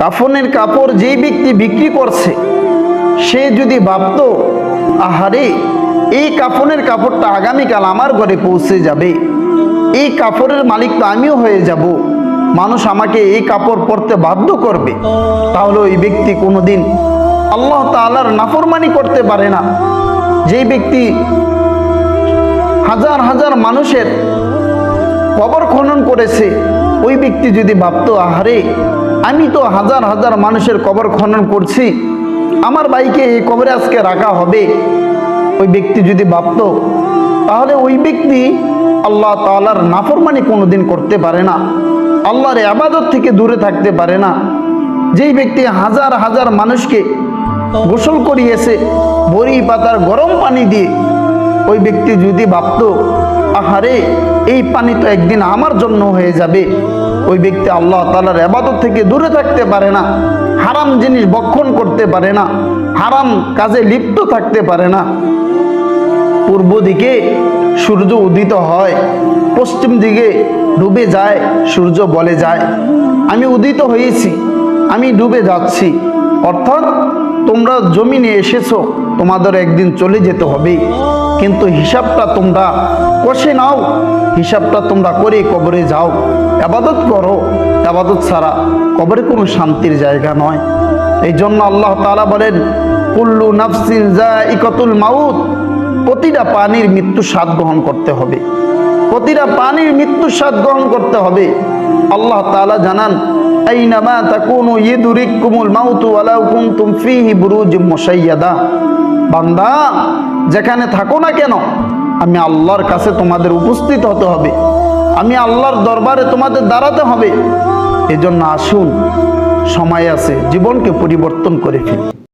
কাফনের কাপড় যেই ব্যক্তি বিক্রি করছে, সে যদি ভাবতো, আহারে, এই কাফনের কাপড়টা আগামীকাল আমার ঘরে পৌঁছে যাবে, এই কাপড়ের মালিক তো আমিও হয়ে যাব, মানুষ আমাকে এই কাপড় পরতে বাধ্য করবে। তাহলে ওই ব্যক্তি কোনোদিন আল্লাহ তাআলার নাফরমানি করতে পারে না। যেই ব্যক্তি হাজার হাজার মানুষের কবর খনন করেছে, ওই ব্যক্তি যদি ভাবতো, আহারে আমি তো হাজার হাজার মানুষের কবর খনন করছি। আমার বাইকে এই কবরে আজকে রাখা হবে। ওই ব্যক্তি যদি ভাবতো, তাহলে ওই ব্যক্তি আল্লাহ তাআলার নাফরমানি কোনোদিন করতে পারে না। আল্লাহর আবাদত থেকে দূরে থাকতে পারে না। যেই ব্যক্তি হাজার হাজার মানুষকে গোসল করিয়েছে, বড়ি পাতার গরম পানি দিয়ে, ওই ব্যক্তি যদি ভাবত, আহারে, এই পানি তো একদিন আমার জন্য হয়ে যাবে। ওই ব্যক্তি আল্লাহ তালার আবাদত থেকে দূরে থাকতে পারে না, হারাম জিনিস বক্ষণ করতে পারে না, হারাম কাজে লিপ্ত থাকতে পারে না। পূর্ব দিকে সূর্য উদিত হয়, পশ্চিম দিকে ডুবে যায়, সূর্য বলে যায়। আমি উদিত হয়েছি, আমি ডুবে যাচ্ছি। অর্থাৎ তোমরা জমিনে এসেছ, তোমাদের একদিন চলে যেতে হবে। কিন্তু হিসাবটা তোমরা কষে নাও, হিসাবটা তোমরা করে কবরে যাও। আবাদত করো, আবাদত ছাড়া কবরে কোনো শান্তির জায়গা নয়। এই জন্য আল্লাহ তাআলা বলেন, কুল্লু নাফসিন জাইকাতুল মাউত, প্রতিটা পানির মৃত্যু স্বাদ গ্রহণ করতে হবে। প্রতিটা পানির মৃত্যু স্বাদ গ্রহণ করতে হবে। আল্লাহ তাআলা জানান, আইনামা তাকুনু ইদুরিকুমুল মাউতু ওয়ালাউ কুনতুম ফীহি বুরুজুম মুশাইয়াদা। বান্দা, যেখানে থাকো না কেন আমি আল্লাহর কাছে তোমাদের উপস্থিত হতে হবে। আমি আল্লাহর দরবারে তোমাদের দাঁড়াতে হবে। এজন্য আসুন, সময় আছে, জীবনকে পরিবর্তন করে ফেলি।